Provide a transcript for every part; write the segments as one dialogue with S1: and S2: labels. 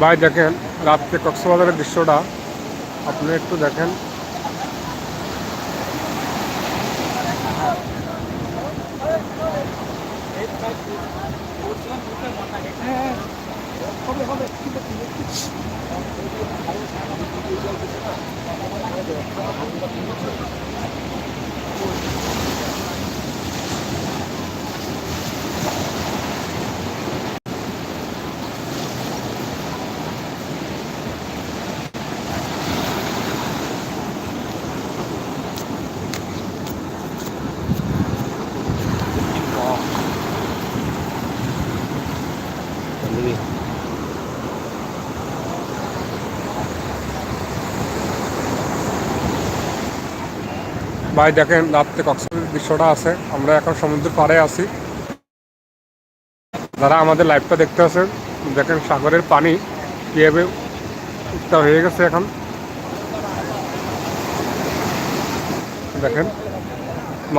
S1: ভাই দেখেন রাত্রে কক্সবাজারের দৃশ্যটা। আপনি একটু দেখেন। ভাই, দেখেন, রাত্রে কক্সবাজারের দৃশ্যটা আছে। আমরা এখন সমুদ্রের পাড়ে আছি। যারা আমাদের লাইভটা দেখতে আছেন, দেখেন সাগরের পানি কীভাবে উত্তাল হয়ে গেছে এখন। দেখেন,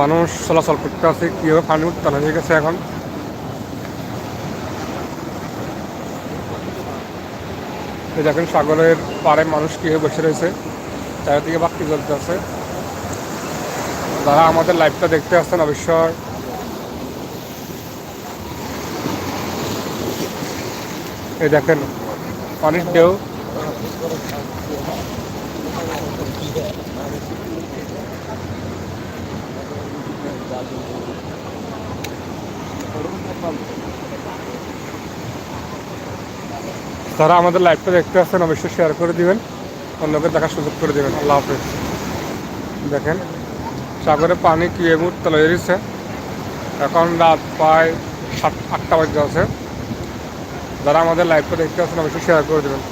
S1: মানুষ চলাচল করতে আছে, কীভাবে পানি উত্তাল হয়ে গেছে এখন। এই দেখেন সাগরের পাড়ে মানুষ কীভাবে বসে রয়েছে, চারিদিকে বাক্তি জ্বলতে আছে যারা আমাদের লাইভটা দেখতে আসছেন অবশ্যই এই দেখেন পানির ঢেউ যারা আমাদের লাইভটা দেখতে আসছেন, অবশ্যই শেয়ার করে দিবেন। অন্যকে দেখার সুযোগ করে দিবেন। আল্লাহ হাফেজ। দেখেন, সাগরে পানি কি এ মুহূর্তে লড়িয়েছে এখন রাত প্রায় সাত, আটটা বাজে আছে। যারা আমাদের লাইভটা দেখতে আসছেন, অবশ্যই শেয়ার করে দেবেন।